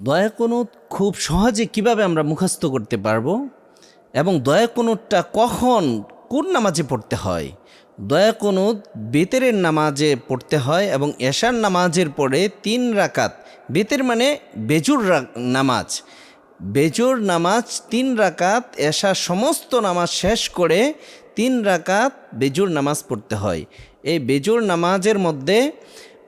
দয়া কুনুত খুব সহজে কীভাবে আমরা মুখস্থ করতে পারব? এবং দয়া কুনুতটা কখন কোন নামাজে পড়তে হয়? দয়া কুনুত বেতেরের নামাজে পড়তে হয় এবং এশার নামাজের পরে তিন রাকাত, বেতের মানে বেজুর নামাজ। বেজুর নামাজ তিন রাকাত, এশার সমস্ত নামাজ শেষ করে তিন রাকাত বেজুর নামাজ পড়তে হয়। এই বেজুর নামাজের মধ্যে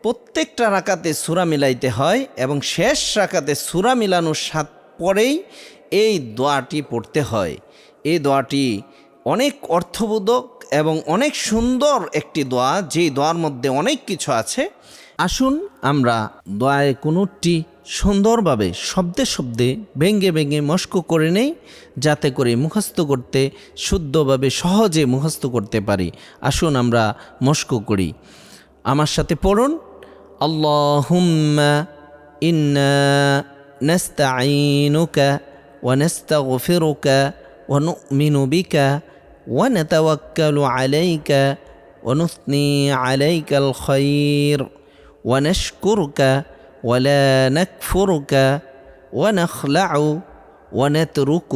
প্রত্যেকটা রাকাতে সুরা মিলাইতে হয় এবং শেষ রাকাতে সুরা মিলানোর সাত পরেই এই দোয়াটি পড়তে হয়। এই দোয়াটি অনেক অর্থবোধক এবং অনেক সুন্দর একটি দোয়া, যেই দোয়ার মধ্যে অনেক কিছু আছে। আসুন আমরা দোয়ায় কোনোটি সুন্দরভাবে শব্দে শব্দে ভেঙ্গে ভেঙ্গে মস্ক করে নেই, যাতে করে মুখস্থ করতে, শুদ্ধভাবে সহজে মুখস্থ করতে পারি। আসুন আমরা মস্ক করি। আমার সাথে পড়ুন। اللهم إنا نستعينك ونستغفرك ونؤمن بك ونتوكل عليك ونثني عليك الخير ونشكرك ولا نكفرك ونخلع ونترك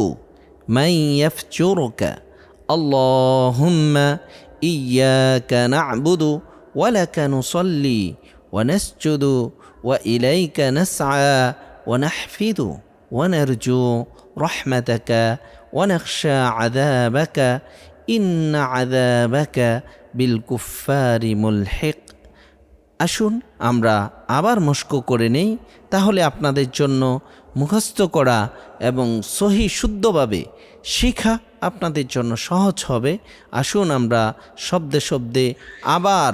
من يفجرك. اللهم إياك نعبد ولك نصلي ونسجد وإليك نسعى ونحفد ونرجو رحمتك ونخشى عذابك إن عذابك بالكفار ملحق আসুন আমরা আবার মস্ক করে নেই তাহলে আপনাদের জন্য মুখস্থ করা এবং সহি শুদ্ধভাবে শিখা আপনাদের জন্য সহজ হবে আসুন আমরা শব্দে শব্দে আবার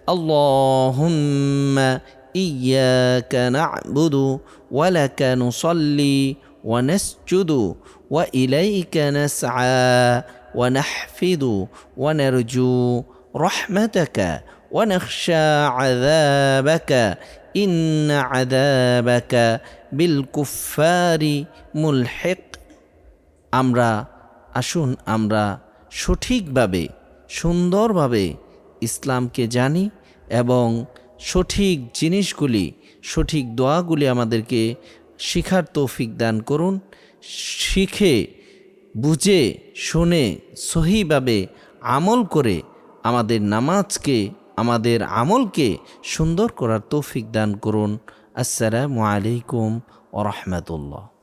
اللهم إياك نعبد ولك نصلي ونسجد وإليك نسعى ونحفد ونرجو رحمتك ونخشى عذابك إن عذابك بالكفار ملحق আমরা আসুন আমরা সঠিকভাবে সুন্দরভাবে ইসলামকে জানি এবং সঠিক জিনিসগুলি, সঠিক দোয়াগুলি আমাদেরকে শিখার তৌফিক দান করুন। শিখে, বুঝে, শুনে, সহিভাবে আমল করে আমাদের নামাজকে, আমাদের আমলকে সুন্দর করার তৌফিক দান করুন। আসসালামু আলাইকুম ও রহমতুল্লাহ।